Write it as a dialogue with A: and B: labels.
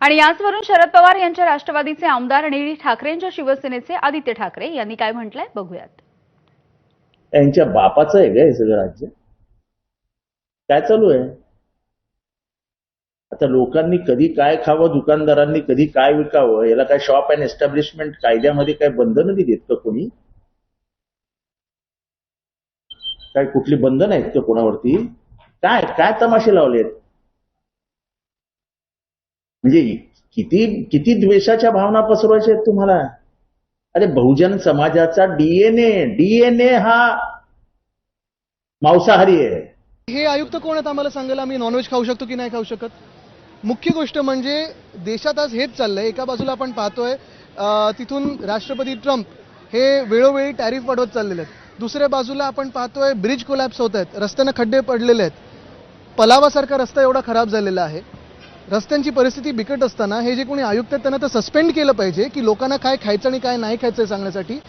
A: आणि याचवरून शरद पवार यांच्या राष्ट्रवादीचे आमदार आणि ठाकरेंच्या शिवसेनेचे आदित्य ठाकरे यांनी काय म्हटलंय? बघूयात.
B: यांच्या बापाचं आहे का हे सगळं राज्य. काय चालू आहे? आता लोकांनी कधी काय खावं दुकानदारांनी कधी काय विकावं याला काय शॉप अँड एस्टॅब्लिशमेंट कायद्यामध्ये काय बंधनं दिलीत का कोणी? काय कुठली बंधन आहेत का कोणावरती? काय काय तमाशे लावलेत? म्हणजे किती किती द्वेषाच्या भावना पसरवायच्या आहेत तुम्हाला? अरे बहुजन समाजाचा डीएनए डीएनए हा मांसाहारी आहे.
C: हे आयुक्त कोण आहेत आम्हाला सांगायला? आम्ही नॉनव्हेज खाऊ शकतो की नाही खाऊ शकत? मुख्य गोष्ट म्हणजे देशात आज हेच चाललंय. एका बाजूला आपण पाहतोय तिथून राष्ट्रपती ट्रम्प हे वेळोवेळी टॅरिफ वाढवत चाललेले आहेत. दुसऱ्या बाजूला आपण पाहतोय ब्रिज कोलॅप्स होत आहेत. रस्त्यानं खड्डे पडलेले आहेत. पलावासारखा रस्ता एवढा खराब झालेला आहे. रस्त्यांची परिस्थिती बिकट असताना हे जे कोणी आयुक्त आहेत त्यांना तर सस्पेंड केलं पाहिजे की लोकांना काय खायचं आणि काय नाही खायचं सांगण्यासाठी. आणि